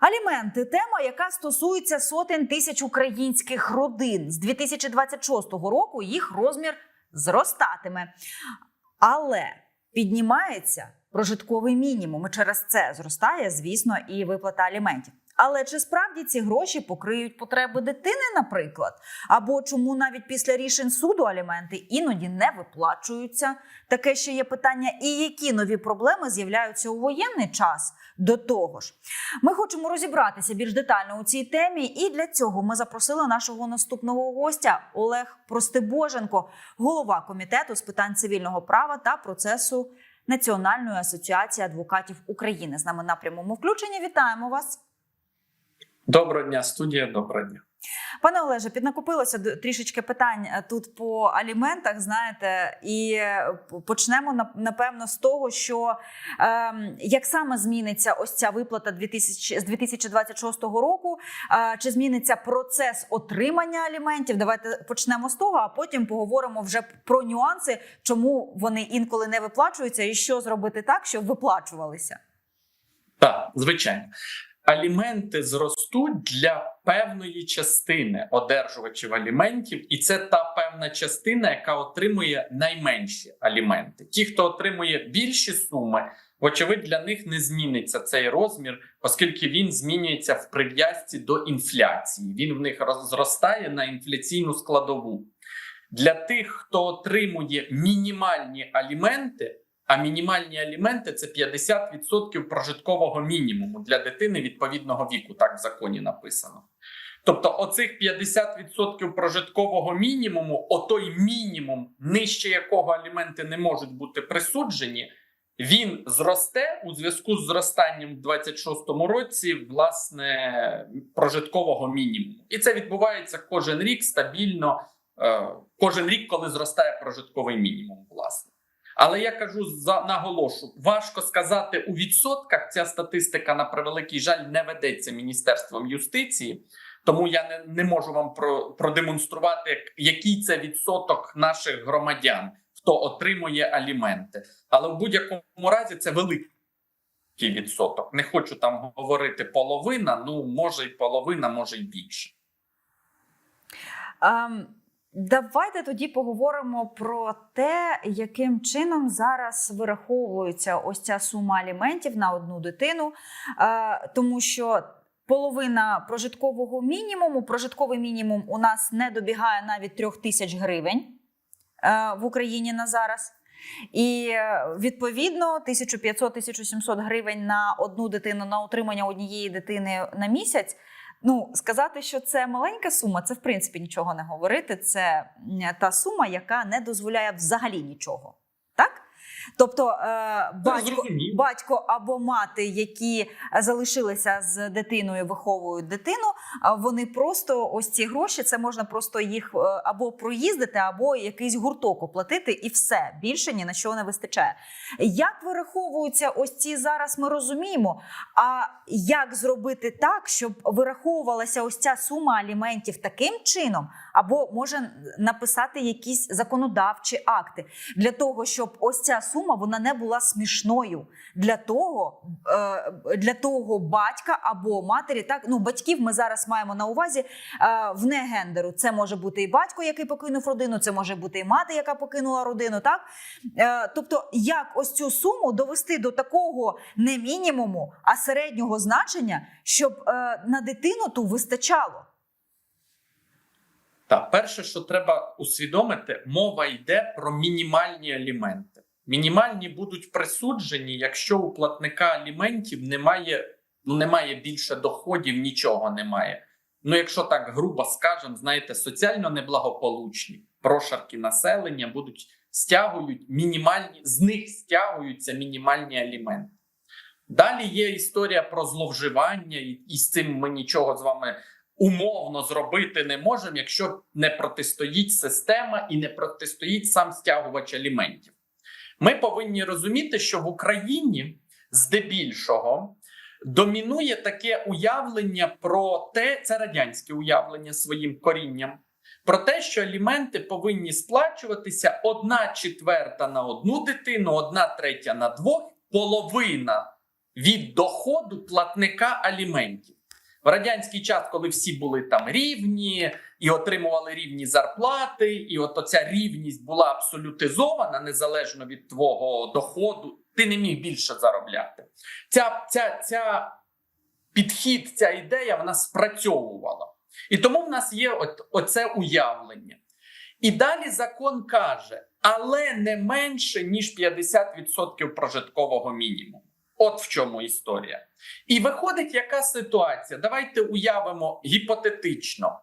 Аліменти тема, яка стосується сотень тисяч українських родин. З 2026 року їх розмір зростатиме. Але піднімається прожитковий мінімум. І через це зростає, звісно, і виплата аліментів. Але чи справді ці гроші покриють потреби дитини, наприклад? Або чому навіть після рішень суду аліменти іноді не виплачуються? Таке ще є питання, і які нові проблеми з'являються у воєнний час до того ж. Ми хочемо розібратися більш детально у цій темі, і для цього ми запросили нашого наступного гостя Олег Простибоженко, голова комітету з питань цивільного права та процесу Національної асоціації адвокатів України. З нами на прямому включенні. Вітаємо вас. Доброго дня, студія. Доброго дня. Пане Олеже, піднакопилося трішечки питань е, тут по аліментах. Знаєте, і е, почнемо напевно з того, що ем, як саме зміниться ось ця виплата 2000, з 2026 року, е, чи зміниться процес отримання аліментів? Давайте почнемо з того, а потім поговоримо вже про нюанси, чому вони інколи не виплачуються, і що зробити так, щоб виплачувалися. Так, звичайно. Аліменти зростуть для певної частини одержувачів аліментів, і це та певна частина, яка отримує найменші аліменти. Ті, хто отримує більші суми, вочевидь, для них не зміниться цей розмір, оскільки він змінюється в прив'язці до інфляції. Він в них зростає на інфляційну складову. Для тих, хто отримує мінімальні аліменти. А мінімальні аліменти це 50% прожиткового мінімуму для дитини відповідного віку. Так в законі написано. Тобто, оцих 50% прожиткового мінімуму, отой мінімум, нижче якого аліменти не можуть бути присуджені, він зросте у зв'язку з зростанням в 26-му році власне прожиткового мінімуму. І це відбувається кожен рік стабільно, е, кожен рік, коли зростає прожитковий мінімум, власне. Але я кажу за наголошу, важко сказати у відсотках. Ця статистика на превеликий жаль не ведеться міністерством юстиції, тому я не, не можу вам про, продемонструвати, який це відсоток наших громадян, хто отримує аліменти. Але в будь-якому разі це великий відсоток. Не хочу там говорити половина. Ну може й половина, може й більше. Ем, Давайте тоді поговоримо про те, яким чином зараз вираховується ось ця сума аліментів на одну дитину, е, тому що половина прожиткового мінімуму, прожитковий мінімум у нас не добігає навіть трьох тисяч гривень е, в Україні на зараз. І е, відповідно 1500-1700 гривень на одну дитину на утримання однієї дитини на місяць. Ну, сказати, що це маленька сума, це в принципі нічого не говорити. Це та сума, яка не дозволяє взагалі нічого. Тобто е, батько, батько або мати, які залишилися з дитиною, виховують дитину, вони просто ось ці гроші, це можна просто їх е, або проїздити, або якийсь гурток оплатити, і все більше ні на що не вистачає. Як вираховуються ось ці зараз? Ми розуміємо. А як зробити так, щоб вираховувалася ось ця сума аліментів таким чином, або може написати якісь законодавчі акти для того, щоб ось ця сума вона не була смішною для того, е, для того батька або матері. Так ну батьків ми зараз маємо на увазі е, вне гендеру. Це може бути і батько, який покинув родину, це може бути і мати, яка покинула родину. Так Е, тобто, як ось цю суму довести до такого не мінімуму, а середнього значення, щоб на дитину ту вистачало. Так, перше, що треба усвідомити, мова йде про мінімальні аліменти. Мінімальні будуть присуджені, якщо у платника аліментів немає, ну немає більше доходів, нічого немає. Ну, якщо так грубо скажемо, знаєте, соціально неблагополучні прошарки населення будуть стягують мінімальні, з них стягуються мінімальні аліменти. Далі є історія про зловживання, і, і з цим ми нічого з вами умовно зробити не можемо, якщо не протистоїть система і не протистоїть сам стягувач аліментів. Ми повинні розуміти, що в Україні здебільшого домінує таке уявлення про те, це радянське уявлення своїм корінням, про те, що аліменти повинні сплачуватися одна четверта на одну дитину, одна третя на двох, половина від доходу платника аліментів. В радянський час, коли всі були там рівні і отримували рівні зарплати, і от оця рівність була абсолютизована незалежно від твого доходу, ти не міг більше заробляти. Ця, ця, ця підхід, ця ідея вона спрацьовувала. І тому в нас є от, оце уявлення. І далі закон каже, але не менше, ніж 50% прожиткового мінімуму. От в чому історія. І виходить, яка ситуація? Давайте уявимо гіпотетично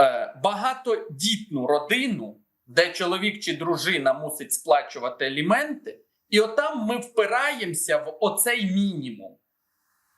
е, багатодітну родину, де чоловік чи дружина мусить сплачувати аліменти, і отам ми впираємося в оцей мінімум.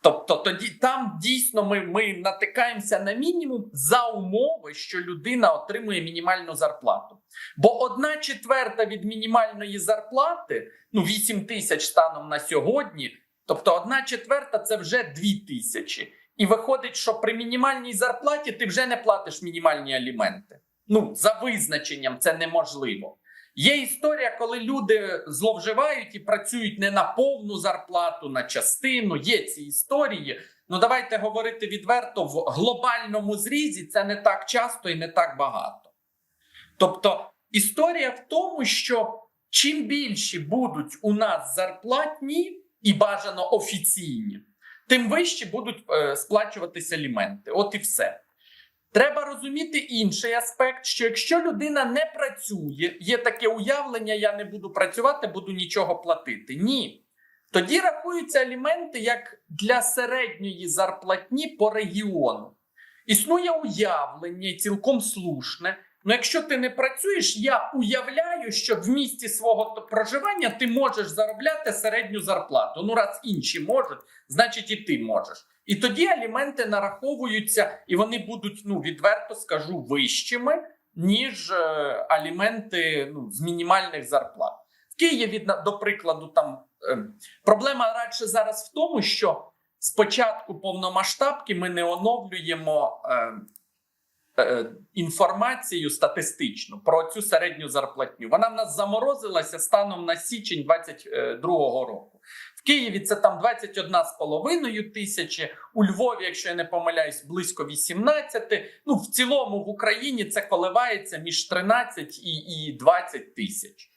Тобто тоді там дійсно ми, ми натикаємося на мінімум за умови, що людина отримує мінімальну зарплату. Бо одна четверта від мінімальної зарплати, ну 8 тисяч станом на сьогодні, тобто одна четверта це вже 2 тисячі. І виходить, що при мінімальній зарплаті ти вже не платиш мінімальні аліменти. Ну, за визначенням це неможливо. Є історія, коли люди зловживають і працюють не на повну зарплату, на частину. Є ці історії. Ну давайте говорити відверто, в глобальному зрізі це не так часто і не так багато. Тобто історія в тому, що чим більші будуть у нас зарплатні і бажано офіційні, тим вищі будуть е, сплачуватися аліменти. От і все. Треба розуміти інший аспект, що якщо людина не працює, є таке уявлення, я не буду працювати, буду нічого платити. Ні. Тоді рахуються аліменти як для середньої зарплатні по регіону. Існує уявлення, цілком слушне. Ну, якщо ти не працюєш, я уявляю, що в місті свого проживання ти можеш заробляти середню зарплату. Ну, раз інші можуть, значить і ти можеш. І тоді аліменти нараховуються, і вони будуть, ну відверто скажу, вищими, ніж е, аліменти ну, з мінімальних зарплат. В Києві, до прикладу, там е, проблема радше зараз в тому, що спочатку повномасштабки ми не оновлюємо. Е, е, Інформацію статистичну про цю середню зарплатню. Вона в нас заморозилася станом на січень 22-го року. В Києві це там 21,5 тисячі, у Львові, якщо я не помиляюсь, близько 18. Ну, в цілому в Україні це коливається між 13 і, і 20 тисяч.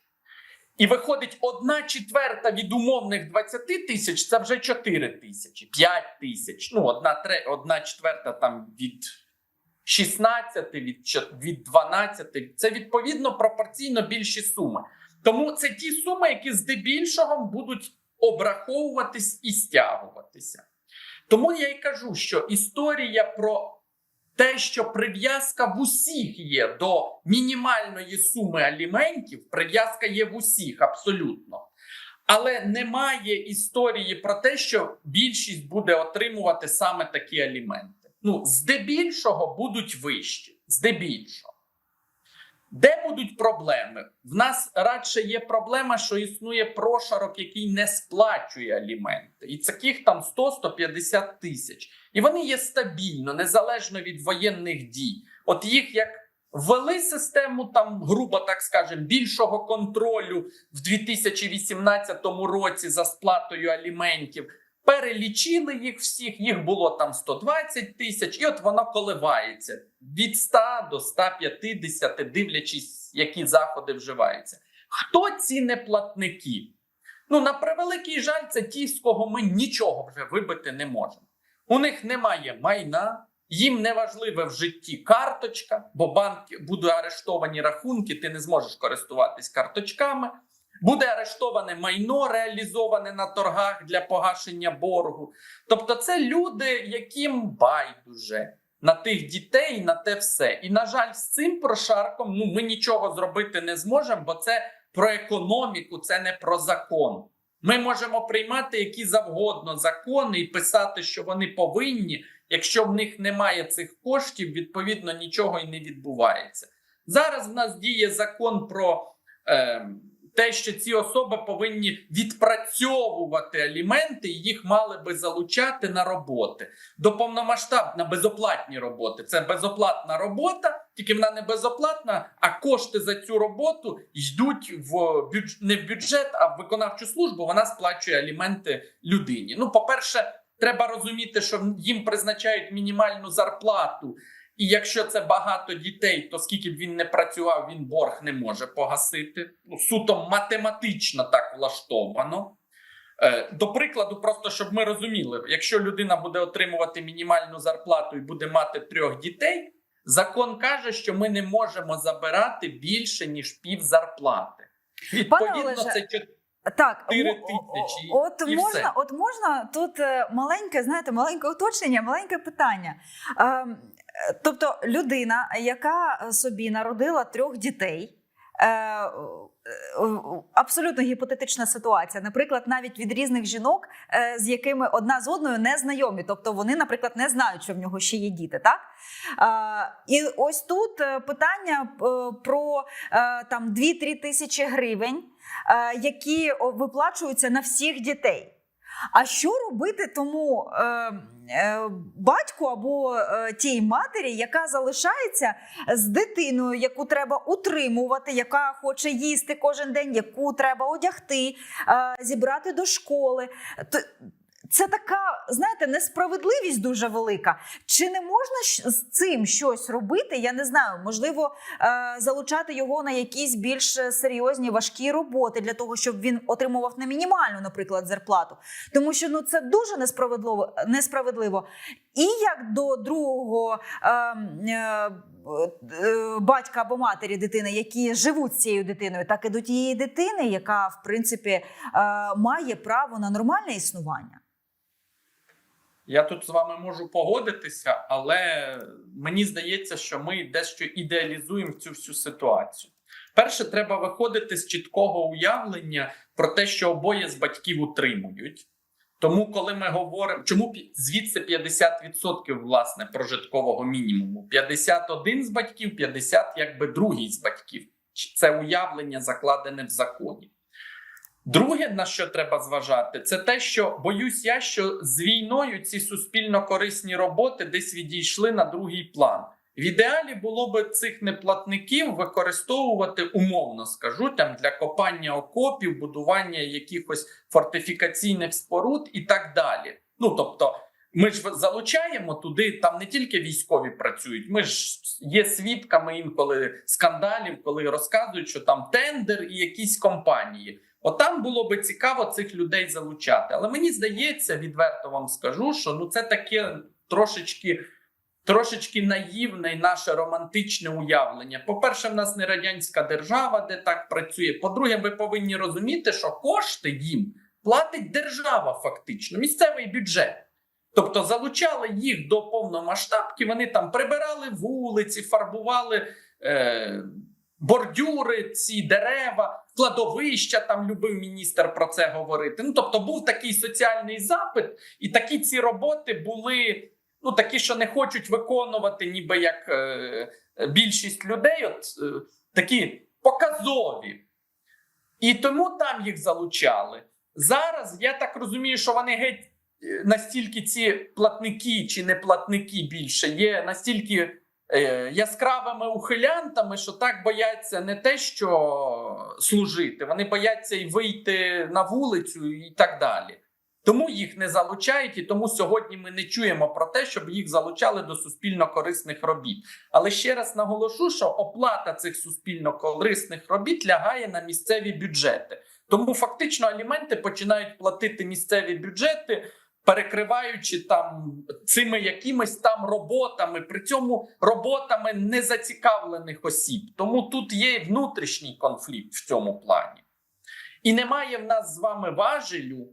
І виходить, одна четверта від умовних 20 тисяч це вже 4 тисячі, 5 тисяч. Ну, одна, одна четверта там від 16, від, чо- від 12. Це відповідно пропорційно більші суми. Тому це ті суми, які здебільшого будуть обраховуватись і стягуватися. Тому я й кажу, що історія про те, що прив'язка в усіх є до мінімальної суми аліментів, прив'язка є в усіх абсолютно. Але немає історії про те, що більшість буде отримувати саме такі аліменти. Ну, здебільшого будуть вищі. Здебільшого. Де будуть проблеми? В нас радше є проблема, що існує прошарок, який не сплачує аліменти. І таких там 100-150 тисяч. І вони є стабільно, незалежно від воєнних дій. От їх як ввели систему, там, грубо так скажемо, більшого контролю в 2018 році за сплатою аліментів. Перелічили їх всіх, їх було там 120 тисяч, і от воно коливається від 100 до 150, дивлячись, які заходи вживаються. Хто ці неплатники? Ну, на превеликий жаль, це ті, з кого ми нічого вже вибити не можемо. У них немає майна, їм не важливе в житті карточка, бо банки будуть арештовані рахунки, ти не зможеш користуватись карточками. Буде арештоване майно, реалізоване на торгах для погашення боргу. Тобто, це люди, яким байдуже на тих дітей, на те все. І на жаль, з цим прошарком ну ми нічого зробити не зможемо, бо це про економіку, це не про закон. Ми можемо приймати які завгодно закони і писати, що вони повинні. Якщо в них немає цих коштів, відповідно нічого і не відбувається. Зараз в нас діє закон про. Е, те, що ці особи повинні відпрацьовувати аліменти, і їх мали би залучати на роботи до повномасштаб на безоплатні роботи. Це безоплатна робота, тільки вона не безоплатна, а кошти за цю роботу йдуть в бюдж... не в бюджет, а в виконавчу службу. Вона сплачує аліменти людині. Ну, по-перше, треба розуміти, що їм призначають мінімальну зарплату. І якщо це багато дітей, то скільки б він не працював, він борг не може погасити. Ну, суто математично так влаштовано. Е, До прикладу, просто щоб ми розуміли, якщо людина буде отримувати мінімальну зарплату і буде мати трьох дітей, закон каже, що ми не можемо забирати більше ніж пів зарплати. Відповідно, Олеже, це чот- Так, тисячі, от і можна, все. от можна тут е, маленьке, знаєте, маленьке уточнення, маленьке питання. Тобто, людина, яка собі народила трьох дітей. е, е, Абсолютно гіпотетична ситуація. Наприклад, навіть від різних жінок, е, з якими одна з одною не знайомі. Тобто вони, наприклад, не знають, що в нього ще є діти. Так і ось тут питання про там 2-3 тисячі гривень які виплачуються на всіх дітей. А що робити тому батьку або е, тій матері, яка залишається з дитиною, яку треба утримувати, яка хоче їсти кожен день, яку треба одягти, е, зібрати до школи? Це така, знаєте, несправедливість дуже велика. Чи не можна з цим щось робити? Я не знаю. Можливо, е, залучати його на якісь більш серйозні важкі роботи для того, щоб він отримував не мінімальну, наприклад, зарплату. Тому що ну це дуже несправедливо. несправедливо. І як до другого е, е, е, батька або матері дитини, які живуть з цією дитиною, так і до тієї дитини, яка в принципі е, має право на нормальне існування. Я тут з вами можу погодитися, але мені здається, що ми дещо ідеалізуємо цю всю ситуацію. Перше, треба виходити з чіткого уявлення про те, що обоє з батьків утримують. Тому, коли ми говоримо, чому звідси 50% власне прожиткового мінімуму? 51 з батьків, 50 якби другий з батьків. Це уявлення закладене в законі. Друге, на що треба зважати, це те, що боюсь я, що з війною ці суспільно корисні роботи десь відійшли на другий план. В ідеалі було би цих неплатників використовувати умовно, скажу там для копання окопів, будування якихось фортифікаційних споруд і так далі. Ну тобто, ми ж залучаємо туди, там не тільки військові працюють. Ми ж є свідками інколи скандалів, коли розказують, що там тендер і якісь компанії. От там було би цікаво цих людей залучати. Але мені здається, відверто вам скажу, що ну це таке трошечки. Трошечки наївне наше романтичне уявлення. По-перше, в нас не радянська держава, де так працює. По-друге, ви повинні розуміти, що кошти їм платить держава, фактично, місцевий бюджет. Тобто залучали їх до повномасштабки, вони там прибирали вулиці, фарбували е, бордюри, ці дерева, кладовища. Там любив міністр про це говорити. Ну тобто, був такий соціальний запит, і такі ці роботи були ну такі, що не хочуть виконувати, ніби як е, більшість людей, от е, такі показові. І тому там їх залучали. Зараз я так розумію, що вони геть е, настільки ці платники чи не платники більше є настільки яскравими ухилянтами, що так бояться не те, що служити, вони бояться й вийти на вулицю і так далі. Тому їх не залучають, і тому сьогодні ми не чуємо про те, щоб їх залучали до суспільно корисних робіт. Але ще раз наголошу, що оплата цих суспільно корисних робіт лягає на місцеві бюджети. Тому фактично аліменти починають платити місцеві бюджети, перекриваючи там цими якимись там роботами, при цьому роботами незацікавлених осіб. Тому тут є внутрішній конфлікт в цьому плані. І немає в нас з вами важелю.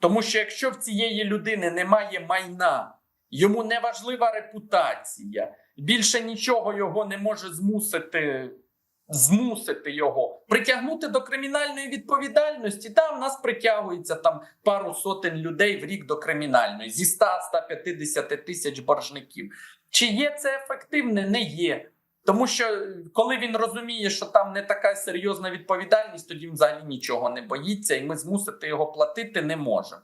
Тому що якщо в цієї людини немає майна, йому не важлива репутація, більше нічого його не може змусити, змусити його притягнути до кримінальної відповідальності. Та в нас притягується там пару сотень людей в рік до кримінальної зі 100-150 тисяч боржників. Чи є це ефективне? Не є. Тому що е, коли він розуміє, що там не така серйозна відповідальність, тоді взагалі нічого не боїться, і ми змусити його платити не можемо.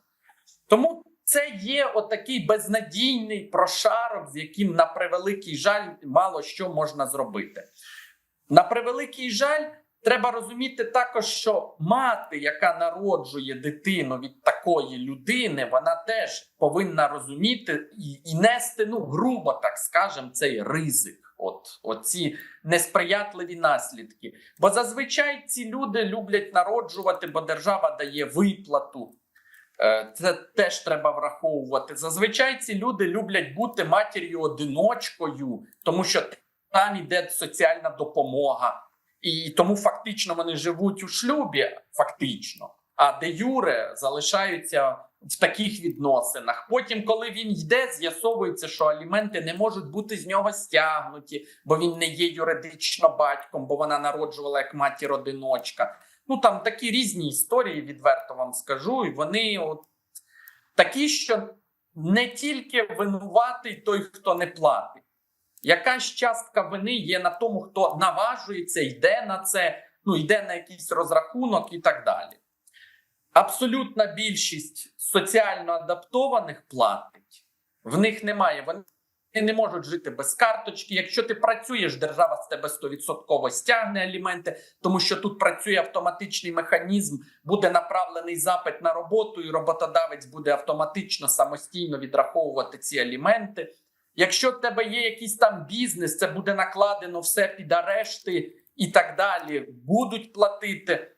Тому це є отакий безнадійний прошарок, з яким, на превеликий жаль, мало що можна зробити. На превеликий жаль, треба розуміти також, що мати, яка народжує дитину від такої людини, вона теж повинна розуміти і, і нести, ну грубо так скажемо, цей ризик. От оці несприятливі наслідки. Бо зазвичай ці люди люблять народжувати, бо держава дає виплату. Е, Це теж треба враховувати. Зазвичай ці люди люблять бути матір'ю-одиночкою, тому що там іде соціальна допомога. І тому фактично вони живуть у шлюбі, фактично, а де Юре залишаються в таких відносинах. Потім, коли він йде, з'ясовується, що аліменти не можуть бути з нього стягнуті, бо він не є юридично батьком, бо вона народжувала як матір-одиночка. Ну там такі різні історії, відверто вам скажу, і вони от такі, що не тільки винуватий той, хто не платить. Якась частка вини є на тому, хто наважується, йде на це, ну йде на якийсь розрахунок і так далі. Абсолютна більшість соціально адаптованих платить. В них немає. Вони не можуть жити без карточки. Якщо ти працюєш, держава з тебе 100% стягне аліменти, тому що тут працює автоматичний механізм, буде направлений запит на роботу, і роботодавець буде автоматично самостійно відраховувати ці аліменти. Якщо в тебе є якийсь там бізнес, це буде накладено все під арешти і так далі. Будуть платити.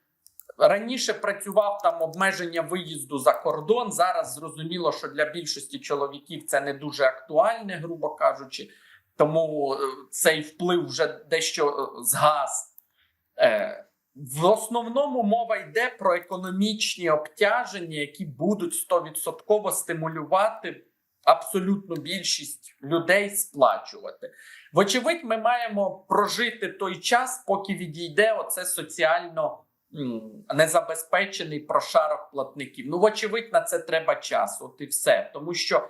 Раніше працював там обмеження виїзду за кордон. Зараз зрозуміло, що для більшості чоловіків це не дуже актуальне, грубо кажучи. Тому е, цей вплив вже дещо е, згас. Е, В основному мова йде про економічні обтяження, які будуть 100% стимулювати абсолютну більшість людей сплачувати. Вочевидь, ми маємо прожити той час, поки відійде оце соціально незабезпечений прошарок платників. Ну, вочевидь, на це треба час. От і все. Тому що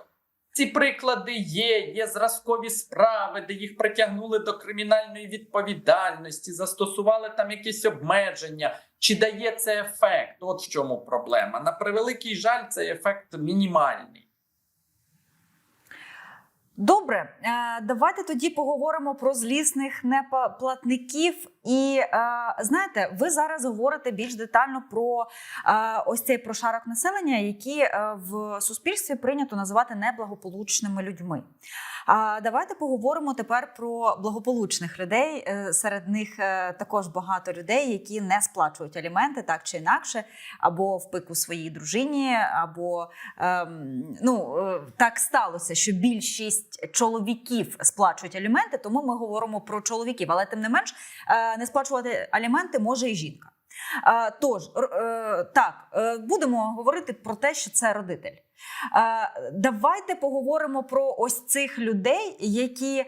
ці приклади є, є зразкові справи, де їх притягнули до кримінальної відповідальності, застосували там якісь обмеження. Чи дає це ефект? От в чому проблема. На превеликий жаль, цей ефект мінімальний. Добре, е, давайте тоді поговоримо про злісних неплатників. І е, знаєте, ви зараз говорите більш детально про е, ось цей прошарок населення, які в суспільстві прийнято називати неблагополучними людьми. А давайте поговоримо тепер про благополучних людей. Е, Серед них е, також багато людей, які не сплачують аліменти так чи інакше, або в пику своїй дружині, або ем, ну е, так сталося, що більшість чоловіків сплачують аліменти, тому ми говоримо про чоловіків, але тим не менш не сплачувати аліменти може і жінка. Тож е, так, е, будемо говорити про те, що це родитель. Давайте поговоримо про ось цих людей, які е,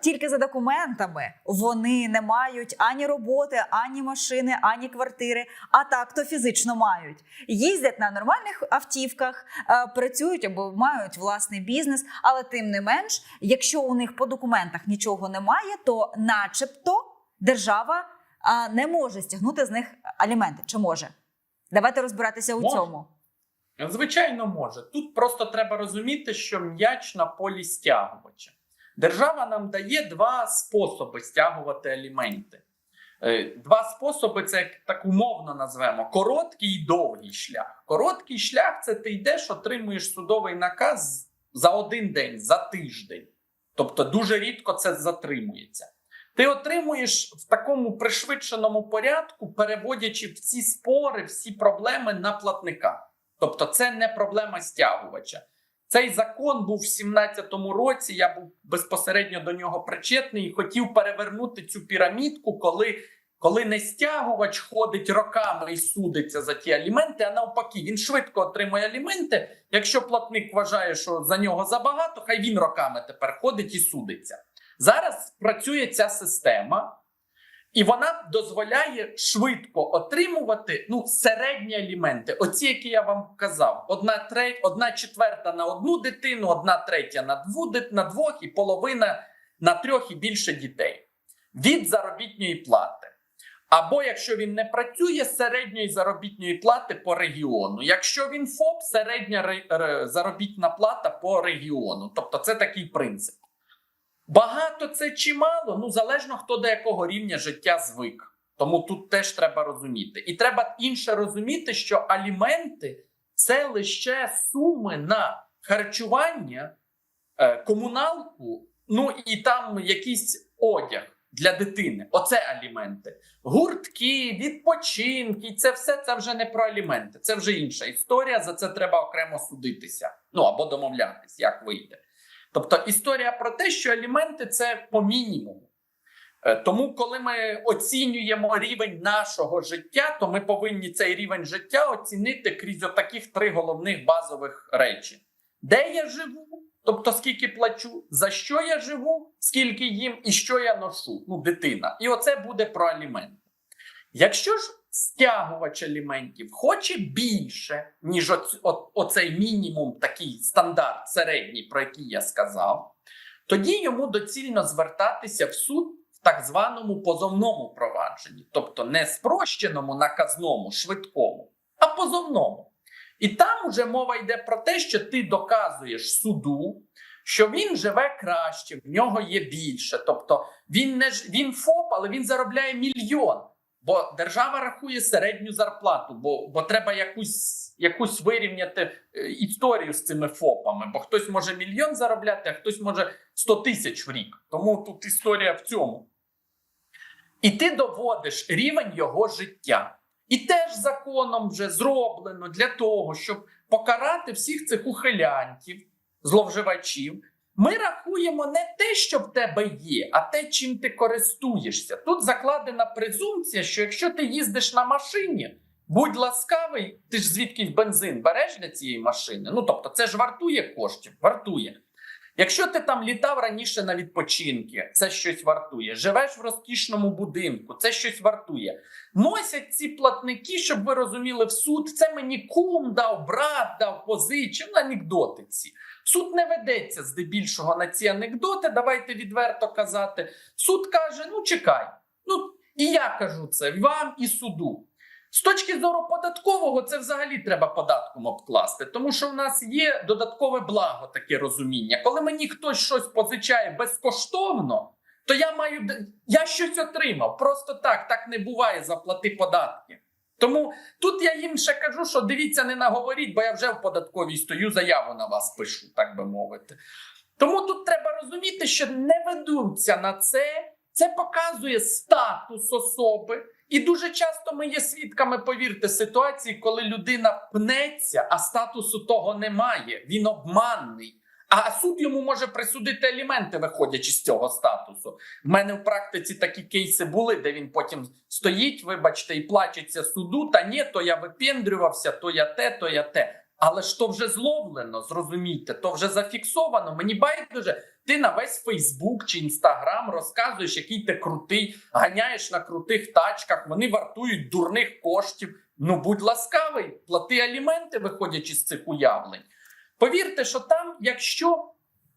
тільки за документами вони не мають ані роботи, ані машини, ані квартири, а так то фізично мають. Їздять на нормальних автівках, працюють або мають власний бізнес, але тим не менш, якщо у них по документах нічого немає, то начебто держава не може стягнути з них аліменти. Чи може? Давайте розбиратися у Може. цьому. Звичайно, може. Тут просто треба розуміти, що м'яч на полі стягувача. Держава нам дає два способи стягувати аліменти. Е, Два способи це як так умовно назвемо: короткий і довгий шлях. Короткий шлях це ти йдеш, отримуєш судовий наказ за один день, за тиждень. Тобто дуже рідко це затримується. Ти отримуєш в такому пришвидшеному порядку, переводячи всі спори, всі проблеми на платника. Тобто, це не проблема стягувача. Цей закон був в 17-му році. Я був безпосередньо до нього причетний і хотів перевернути цю пірамідку, коли, коли не стягувач ходить роками і судиться за ті аліменти, а навпаки, він швидко отримує аліменти. Якщо платник вважає, що за нього забагато, хай він роками тепер ходить і судиться. Зараз працює ця система. І вона дозволяє швидко отримувати ну, середні аліменти. Оці, які я вам казав: одна треть, одна четверта на одну дитину, одна третя на дву на двох, і половина на трьох і більше дітей від заробітної плати. Або якщо він не працює середньої заробітної плати по регіону. Якщо він ФОП, середня ре- ре- заробітна плата по регіону. Тобто це такий принцип. Багато це чи мало? Ну залежно хто до якого рівня життя звик. Тому тут теж треба розуміти. І треба інше розуміти, що аліменти це лише суми на харчування, е, комуналку, ну і там якийсь одяг для дитини. Оце аліменти. Гуртки, відпочинки, це все це вже не про аліменти, це вже інша історія. За це треба окремо судитися. Ну або домовлятись, як вийде. Тобто історія про те, що аліменти це по мінімуму. Е, Тому, коли ми оцінюємо рівень нашого життя, то ми повинні цей рівень життя оцінити крізь отаких три головних базових речі: де я живу, тобто скільки плачу, за що я живу, скільки їм і що я ношу. Ну, дитина. І оце буде про аліменти. Якщо ж стягувач аліментів хоче більше, ніж оцей мінімум, такий стандарт середній, про який я сказав, тоді йому доцільно звертатися в суд в так званому позовному провадженні, тобто не спрощеному наказному, швидкому, а позовному. І там уже мова йде про те, що ти доказуєш суду, що він живе краще, в нього є більше. Тобто він не ж він ФОП, але він заробляє мільйон. Бо держава рахує середню зарплату, бо, бо треба якусь, якусь вирівняти е, історію з цими ФОПами. Бо хтось може мільйон заробляти, а хтось може 100 тисяч в рік. Тому тут історія в цьому. І ти доводиш рівень його життя. І теж законом вже зроблено для того, щоб покарати всіх цих ухилянтів, зловживачів. Ми рахуємо не те, що в тебе є, а те, чим ти користуєшся. Тут закладена презумпція, що якщо ти їздиш на машині, будь ласкавий, ти ж звідкись бензин береш для цієї машини. Ну тобто, це ж вартує коштів, вартує. Якщо ти там літав раніше на відпочинки, це щось вартує. Живеш в розкішному будинку, це щось вартує. Носять ці платники, щоб ви розуміли, в суд. Це мені кум дав, брат дав, позичив ну, анекдоти ці. Суд не ведеться здебільшого на ці анекдоти. Давайте відверто казати. Суд каже: ну чекай. Ну і я кажу це вам і суду. З точки зору податкового, це взагалі треба податком обкласти, тому що в нас є додаткове благо, таке розуміння. Коли мені хтось щось позичає безкоштовно, то я маю я щось отримав. Просто так, так не буває, заплати податки. Тому тут я їм ще кажу, що дивіться, не наговоріть, бо я вже в податковій стою, заяву на вас пишу, так би мовити. Тому тут треба розуміти, що не ведуться на це. Це показує статус особи. І дуже часто ми є свідками, повірте, ситуації, коли людина пнеться, а статусу того немає. Він обманний. А суд йому може присудити аліменти, виходячи з цього статусу. В мене в практиці такі кейси були, де він потім стоїть, вибачте, і плачеться суду. Та ні, то я випендрювався, то я те, то я те. Але ж то вже зловлено, зрозумійте, то вже зафіксовано. Мені байдуже, ти на весь Фейсбук чи Інстаграм розказуєш, який ти крутий, ганяєш на крутих тачках, вони вартують дурних коштів. Ну, будь ласкавий, плати аліменти, виходячи з цих уявлень. Повірте, що там, якщо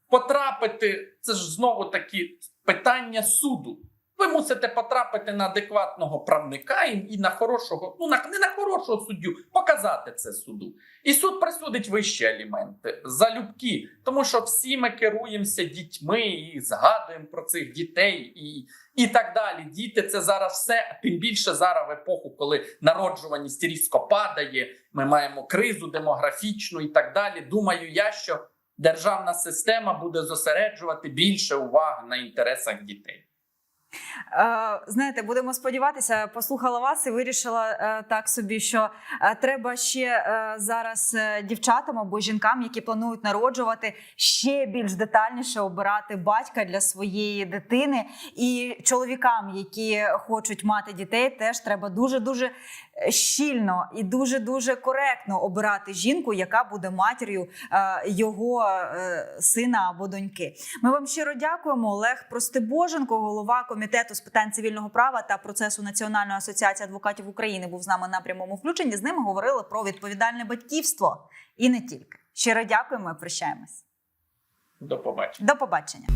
потрапити, це ж знову таки питання суду. Ви мусите потрапити на адекватного правника і, і на хорошого, ну на не на хорошого суддю, показати це суду. І суд присудить вищі аліменти залюбки, тому що всі ми керуємося дітьми і згадуємо про цих дітей і, і так далі. Діти це зараз все, тим більше зараз в епоху, коли народжуваність різко падає. Ми маємо кризу демографічну і так далі. Думаю, я що державна система буде зосереджувати більше уваги на інтересах дітей. Е, Знаєте, будемо сподіватися, послухала вас і вирішила е, так собі, що е, треба ще зараз дівчатам або жінкам, які планують народжувати, ще більш детальніше обирати батька для своєї дитини. І чоловікам, які хочуть мати дітей, теж треба дуже дуже щільно і дуже дуже коректно обирати жінку, яка буде матір'ю е, його е, сина або доньки. Ми вам щиро дякуємо. Олег Простибоженко, голова комітету з питань цивільного права та процесу Національної асоціації адвокатів України, був з нами на прямому включенні. З ними говорили про відповідальне батьківство і не тільки. Щиро дякуємо і прощаємось. До побачення. До побачення.